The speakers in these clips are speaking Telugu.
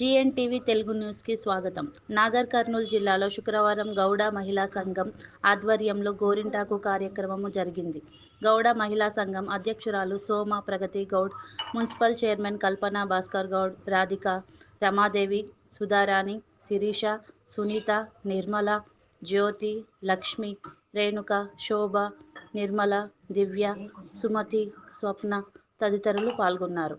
జిఎన్ టీవీ తెలుగు న్యూస్కి స్వాగతం. నాగర్ కర్నూలు జిల్లాలో శుక్రవారం గౌడ మహిళా సంఘం ఆధ్వర్యంలో గోరింటాకు కార్యక్రమము జరిగింది. గౌడ మహిళా సంఘం అధ్యక్షురాలు సోమ ప్రగతి గౌడ్ మున్సిపల్ చైర్మన్ కల్పన భాస్కర్ గౌడ్ రాధిక రమాదేవి సుధారాణి శిరీష సునీత నిర్మల జ్యోతి లక్ష్మి రేణుక శోభ నిర్మల దివ్య సుమతి స్వప్న తదితరులు పాల్గొన్నారు.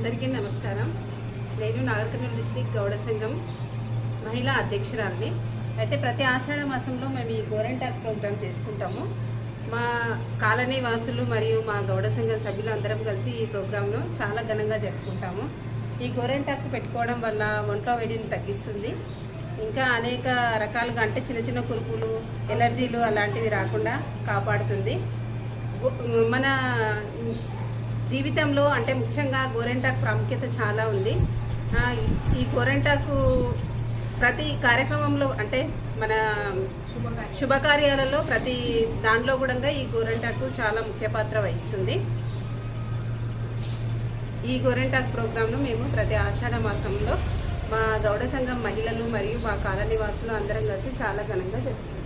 అందరికీ నమస్కారం. నేను నాగర్కర్నూలు డిస్టిక్ గౌడ సంఘం మహిళా అధ్యక్షురాలని. అయితే ప్రతి ఆషాఢ మాసంలో మేము ఈ గోరెంటాక్ ప్రోగ్రామ్ చేసుకుంటాము. మా కాలనీ వాసులు మరియు మా గౌడ సంఘం సభ్యులు అందరం కలిసి ఈ ప్రోగ్రాంను చాలా ఘనంగా జరుపుకుంటాము. ఈ గోరెంటాకు పెట్టుకోవడం వల్ల ఒంట్లో వేడిని తగ్గిస్తుంది. ఇంకా అనేక రకాలుగా అంటే చిన్న చిన్న కురుపులు ఎలర్జీలు అలాంటివి రాకుండా కాపాడుతుంది. మన జీవితంలో అంటే ముఖ్యంగా గోరెంటాకు ప్రాముఖ్యత చాలా ఉంది. ఈ గోరెంటాకు ప్రతి కార్యక్రమంలో అంటే మన శుభకార్యాలలో ప్రతి దానిలో కూడా ఈ గోరెంటాకు చాలా ముఖ్య పాత్ర వహిస్తుంది. ఈ గోరెంటాక్ ప్రోగ్రాంను మేము ప్రతి ఆషాఢ మాసంలో మా గౌడ సంఘం మహిళలు మరియు మా కాలనీ వాసులు అందరం కలిసి చాలా ఘనంగా జరుపుకుంటాం.